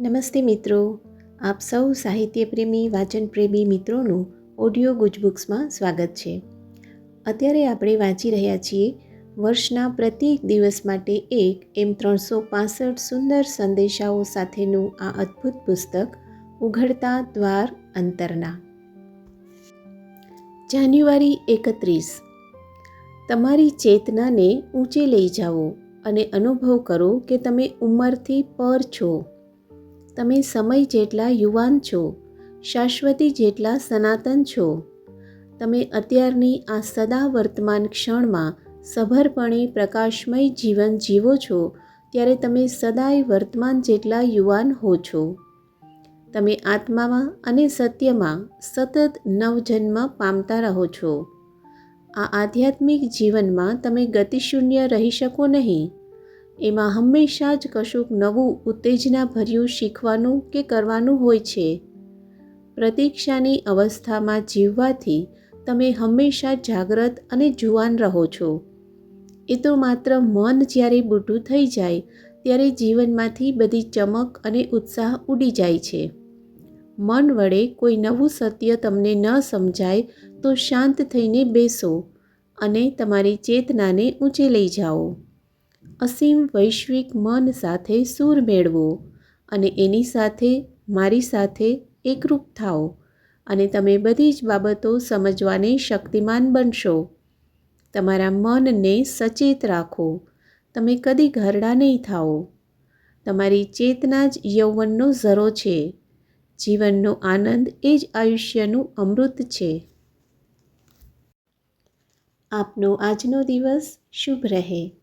નમસ્તે મિત્રો. આપ સૌ સાહિત્યપ્રેમી, વાચનપ્રેમી મિત્રોનું ઓડિયો ગુજબુક્સમાં સ્વાગત છે. અત્યારે આપણે વાંચી રહ્યા છીએ વર્ષના પ્રત્યેક દિવસ માટે એક એમ ત્રણસો પાસઠ સુંદર સંદેશાઓ સાથેનું આ અદ્ભુત પુસ્તક, ઉઘડતા દ્વાર અંતરના. જાન્યુઆરી એકત્રીસ. તમારી ચેતનાને ઊંચે લઈ જાઓ અને અનુભવ કરો કે તમે ઉંમરથી પર છો. તમે સમય જેટલા યુવાન છો, શાશ્વતી જેટલા સનાતન છો, તમે અત્યારની આ સદા વર્તમાન ક્ષણમાં સભરપણે પ્રકાશમય જીવન જીવો છો, ત્યારે તમે સદાય વર્તમાન જેટલા યુવાન હો છો. તમે આત્મામાં અને સત્યમાં સતત નવજન્મ પામતા રહો છો. આ આધ્યાત્મિક જીવનમાં તમે ગતિશૂન્ય રહી શકો નહીં. એમાં હંમેશા જ કશુંક નવું ઉત્તેજનાભર્યું શીખવાનું કે કરવાનું હોય છે. પ્રતીક્ષાની અવસ્થામાં જીવવાથી તમે હંમેશા જાગ્રત અને જુવાન રહો છો. એ તો માત્ર મન જ્યારે બુઢું થઈ જાય, ત્યારે જીવનમાંથી બધી ચમક અને ઉત્સાહ ઉડી જાય છે. મન વડે કોઈ નવું સત્ય તમને ન સમજાય, તો શાંત થઈને બેસો અને તમારી ચેતનાને ઊંચે લઈ જાઓ. અસીમ વૈશ્વિક મન સાથે સૂર મેળવો અને એની સાથે મારી સાથે એકરૂપ થાઓ અને તમે બધી જ બાબતો સમજવાને શક્તિમાન બનશો. તમારા મનને સચેત રાખો. તમે કદી ઘરડા નહીં થાઓ. તમારી ચેતના જ યૌવનનો ઝરો છે. જીવનનો આનંદ એ જ આયુષ્યનું અમૃત છે. આપનો આજનો દિવસ શુભ રહે.